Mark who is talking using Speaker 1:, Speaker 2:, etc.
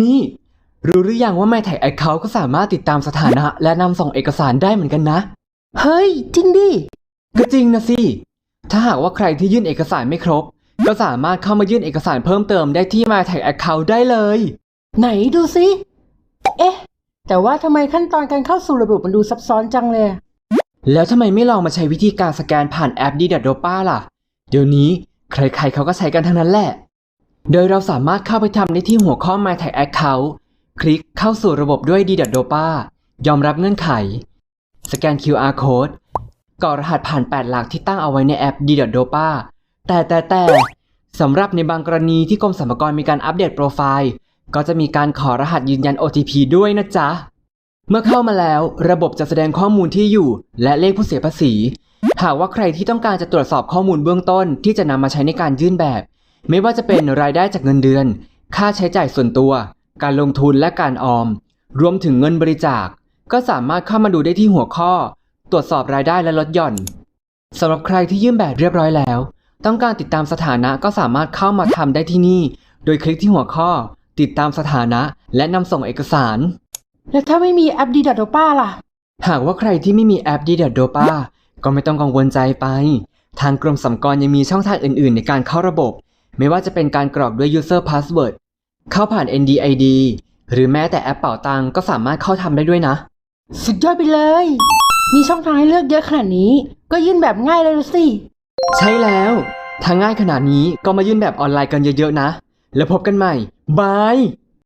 Speaker 1: นี่ รู้หรือยังว่า MyTag Account ก็สามารถติดตามสถานะ และนำส่งเอกสารได้เหมือนกันนะ
Speaker 2: เฮ้ย จริงดิ
Speaker 1: ก็จริงนะสิ ถ้าหากว่าใครที่ยื่นเอกสารไม่ครบ ก็สามารถเข้ามายื่นเอกสารเพิ่มเติมได้ที่ MyTag Account ได้เลย
Speaker 2: ไหนดูสิ เอ๊ะ แต่ว่าทำไมขั้นตอนการเข้าสู่ระบบมันดูซับซ้อนจังเลย
Speaker 1: แล้วทำไมไม่ลองมาใช้วิธีการสแกนผ่านแอป d d o p a ล่ะ เดี๋ยวนี้ ใครๆเขาก็ใช้กันทั้งนั้นแหละ โดยเราสามารถเข้าไปทำได้ที่หัวข้อ MyTag Account คลิกเข้าสู่ระบบด้วย d d o p a ยอมรับเงื่อนไข สแกน QR Code กรอกรหัสผ่าน 8 หลักที่ตั้งเอาไว้ในแอป d d o p a แต่แต่แต่สำหรับในบางกรณีที่กรมสรรพากรมีการอัปเดตโปรไฟล์ ก็จะมีการขอรหัสยืนยัน OTP ด้วยนะจ๊ะ เมื่อเข้ามาแล้วระบบจะแสดงข้อมูลที่อยู่ และเลขผู้เสียภาษี หากว่าใครที่ต้องการจะตรวจสอบข้อมูลเบื้องต้นที่จะนำมาใช้ในการยื่นแบบ ไม่ว่าจะเป็นรายได้จากเงินเดือน ค่าใช้จ่ายส่วนตัว การลงทุนและการออม รวมถึงเงินบริจาค ก็สามารถเข้ามาดูได้ที่หัวข้อ ตรวจสอบรายได้และลดหย่อนสำหรับใครที่ยื่นแบบเรียบร้อยแล้ว ต้องการติดตามสถานะก็สามารถเข้ามาทำได้ที่นี่ โดยคลิกที่หัวข้อ ติดตามสถานะ และนำส่งเอกสาร
Speaker 2: แล้วถ้าไม่มีแอปดีดัตโดป้าล่ะ
Speaker 1: หากว่าใครที่ไม่มีแอป d d o p a ก็ไม่ต้องกังวลใจไป ทางกรมสรรพากรยังมีช่องทางอื่น ๆ ในการเข้าระบบ ไม่ว่าจะเป็นการกรอกด้วย user password เข้าผ่าน NDID หรือแม้แต่แอปเป่าตังก็สามารถเข้าทำได้ด้วยนะ
Speaker 2: สุดยอดไปเลย มีช่องทางให้เลือกเยอะขนาดนี้ ก็ยื่นแบบง่ายเลยละสิ
Speaker 1: ใช่แล้วถ้าง่ายขนาดนี้ก็มายื่นแบบออนไลน์กันเยอะๆนะ แล้วพบกันใหม่บาย